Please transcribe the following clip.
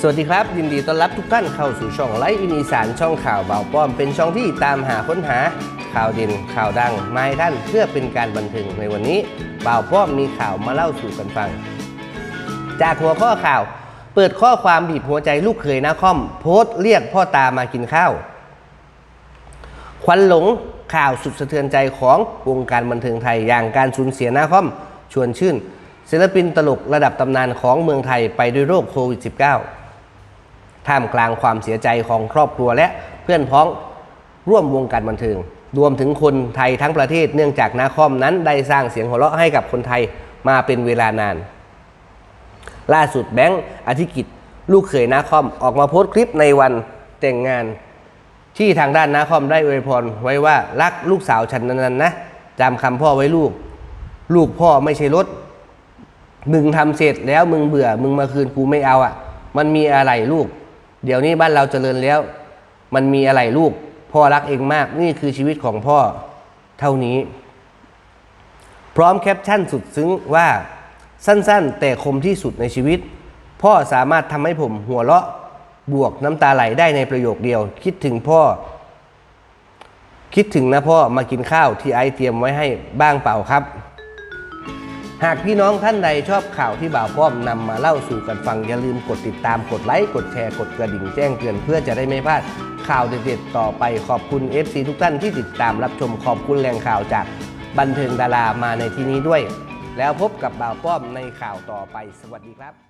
สวัสดีครับ ยินดีต้อนรับทุกท่านเข้าสู่ช่องไลฟ์อินอีสานช่องข่าวเบาป้อมเป็นช่องที่ตามหาค้นหาข่าวเด่นข่าวดังมาให้ท่านเพื่อเป็นการบันเทิงในวันนี้เบ่าป้อมมีข่าวมาเล่าสู่กันฟัง จากหัวข้อข่าว เปิดข้อความบีบหัวใจลูกเขยนาคอม โพสต์เรียกพ่อตามากินข้าวควันหลงข่าวสุดสะเทือนใจของวงการบันเทิงไทยอย่างการสูญเสียนาคอมชวนชื่นศิลปินตลกระดับตำนานของเมืองไทยไปด้วยโรคโควิด -19 ท่ามกลางความเสียใจของครอบครัวและเพื่อนพ้องร่วมวงการบันเทิงรวมถึงคนไทยทั้งประเทศเนื่องจากนาคอมนั้นได้สร้างเสียงหัวเราะให้กับคนไทยมาเป็นเวลานาน ล่าสุดแบงค์อธิกิจลูกเขยนาคอมออกมาโพสต์คลิปในวันแต่งงาน ที่ทางด้านนาคอมได้อวยพรไว้ว่ารักลูกสาวฉันนั้นนะจำคำพ่อไว้ลูก ลูกพ่อไม่ใช่รถมึงทำเสร็จแล้วมึงเบื่อมึงมาคืนกูไม่เอาอะ มันมีอะไรลูก เดี๋ยวนี้บ้านเราเจริญแล้ว มันมีอะไรลูก พ่อรักเองมาก นี่คือชีวิตของพ่อเท่านี้ พร้อมแคปชั่นสุดซึ้งว่าสั้นๆ แต่คมที่สุดในชีวิต พ่อสามารถทำให้ผมหัวเราะบวกน้ำตาไหลได้ในประโยคเดียว คิดถึงพ่อ คิดถึงนะพ่อมากินข้าวที่ไอเตรียมไว้ให้บ้างเปล่าครับ หากพี่น้องท่านใดชอบข่าวที่บ่าวป้อมนำมาเล่าสู่กันฟัง อย่าลืมกดติดตามกดไลค์กดแชร์กดกระดิ่งแจ้งเตือนเพื่อจะได้ไม่พลาดข่าวเด็ดๆต่อไปขอบคุณ FC ทุกท่านที่ติดตามรับชมขอบคุณแหล่งข่าวจากบันเทิงดารามาในที่นี้ด้วย แล้วพบกับบ่าวป้อมในข่าวต่อไป สวัสดีครับ